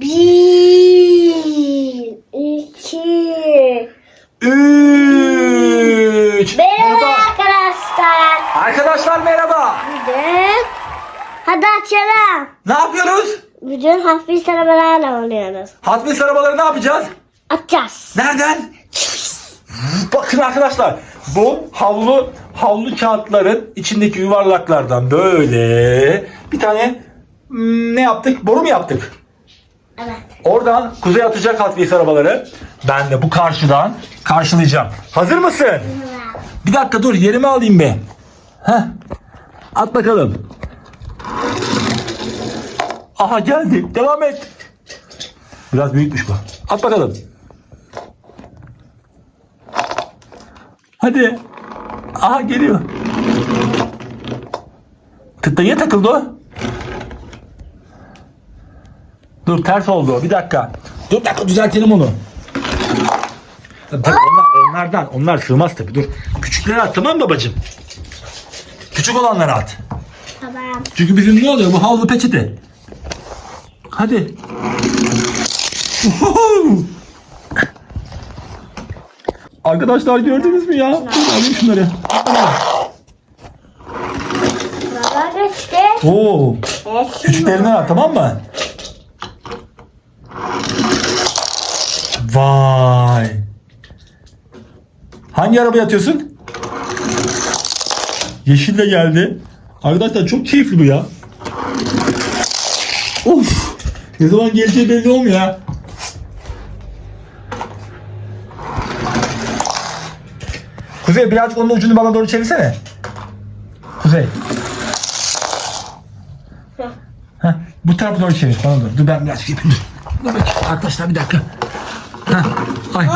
Bir, iki. Üç. Merhaba arkadaşlar. Arkadaşlar merhaba. Bugün hadi açalım. Ne yapıyoruz? Bugün hafif arabalarla oynuyoruz. Hot Wheels arabaları ne yapacağız? Açacağız. Nereden? Bakın arkadaşlar bu havlu havlu kağıtların içindeki yuvarlaklardan böyle bir tane hmm, ne yaptık? Boru mu yaptık? Evet. Oradan kuzey atacak Hot Wheels arabaları. Ben de bu karşıdan karşılayacağım. Hazır mısın? Bir dakika dur yerimi alayım be. Heh. At bakalım. Aha geldi. Devam et. Biraz büyükmüş bu. At bakalım. Hadi. Aha geliyor. Tıklayıya takıldı o. Dur ters oldu. Bir dakika. Dur dakika düzeltelim onu. Tabii onlar, onlardan. Onlar sığmaz tabii. Dur. Küçükleri at tamam mı babacığım? Küçük olanları at. Tamam. Çünkü bizim ne oluyor? Bu havlu peçete. Hadi. Arkadaşlar gördünüz mü ya? Alayım şunları. Baba. Oo, küçüklerinden at tamam mı? Vay. Hangi arabaya atıyorsun? Yeşil de geldi. Arkadaşlar çok keyifli bu ya. Of. Ne zaman geleceği belli olmuyor ha. Kuzey birazcık onun ucunu bana doğru çevirsene. Kuzey. Heh, bu tarafa doğru çevir bana doğru. Dur ben biraz yapayım. Dur. Dur bakayım. Arkadaşlar bir dakika. Heh. Ay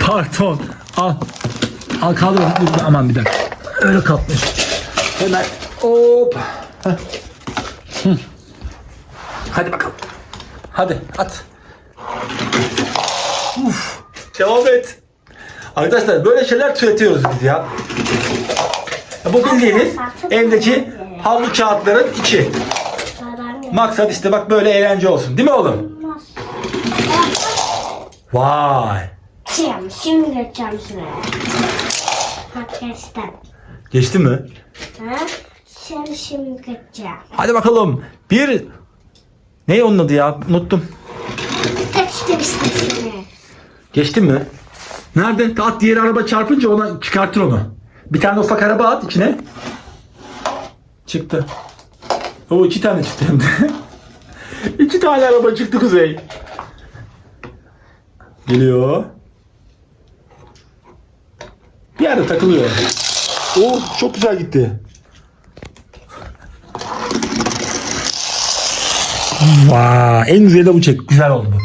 pardon. Al. Al kaldır. Dur, dur, aman bir dakika. Öyle kalkmış. Hemen hop. Hı. Hadi bakalım. Hadi at. Uf. Devam et. Arkadaşlar böyle şeyler türetiyoruz biz ya. Bu bildiğiniz evdeki havlu kağıtların içi. Maksat işte bak böyle eğlence olsun. Değil mi oğlum? Vay. Şimdi, şimdi geçeceğim şuraya. Hakikaten. Geçti mi? Ha? Şimdi şimdi geçeceğim. Hadi bakalım. Bir... Ne onun adı ya? Unuttum. Geçtim şimdi. Geçti mi? Nerede? At diğer araba çarpınca ona çıkartır onu. Bir tane ufak araba at içine. Çıktı. O iki tane çıktı hem de. iki tane araba çıktı Kuzey. Geliyor. Bir yerde takılıyor. Oh çok güzel gitti. Vay, en güzeli de bu çek. Güzel oldu bu.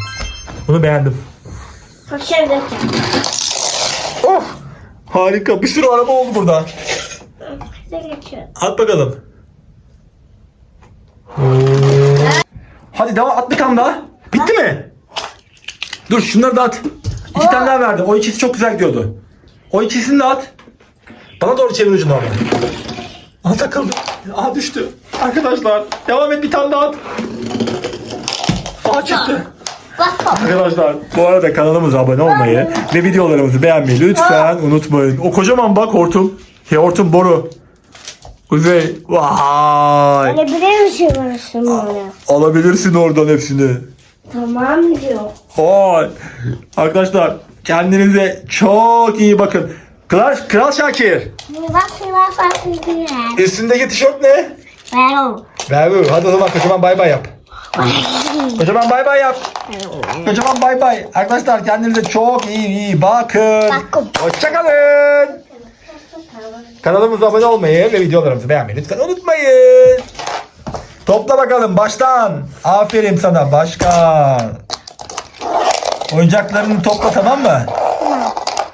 Bunu beğendim. Geçeceğim. Oh! Harika. Bir sürü araba oldu burada. At bakalım. Hadi devam at bir tane daha. Bitti mi? Dur şunları da at. İki tane daha verdim. O ikisi çok güzel gidiyordu. O ikisini de at. Bana doğru çevir ucunu ama. Aha takıldı. Aha düştü. Arkadaşlar devam et bir tane daha at. Aha çıktı. Bak bak. Arkadaşlar bu arada kanalımıza abone olmayı ve videolarımızı beğenmeyi lütfen unutmayın. O kocaman bak hortum. He, hortum boru. Kuzey. Vay. Öyle bilir misin orası bunu? Alabilirsin oradan hepsini. Tamam diyor. Vay. Arkadaşlar kendinize çok iyi bakın. Kral, Kral Şakir. Bak bak diyor. Üstündeki tişört ne? Ver o. Ver Hadi o zaman kocaman bay bay yap. Kocaman bay bay yap. Kocaman bay bay. Arkadaşlar kendinize çok iyi iyi bakın. Bakın. Hoşçakalın. Kanalımıza abone olmayı ve videolarımızı beğenmeyi lütfen unutmayın. Topla bakalım baştan. Aferin sana başkan. Oyuncaklarını topla tamam mı?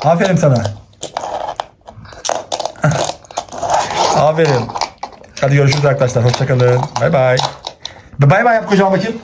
Aferin sana. Aferin. Hadi görüşürüz arkadaşlar. Hoşçakalın. Bay bay. Bay bay yap kocaman bakayım.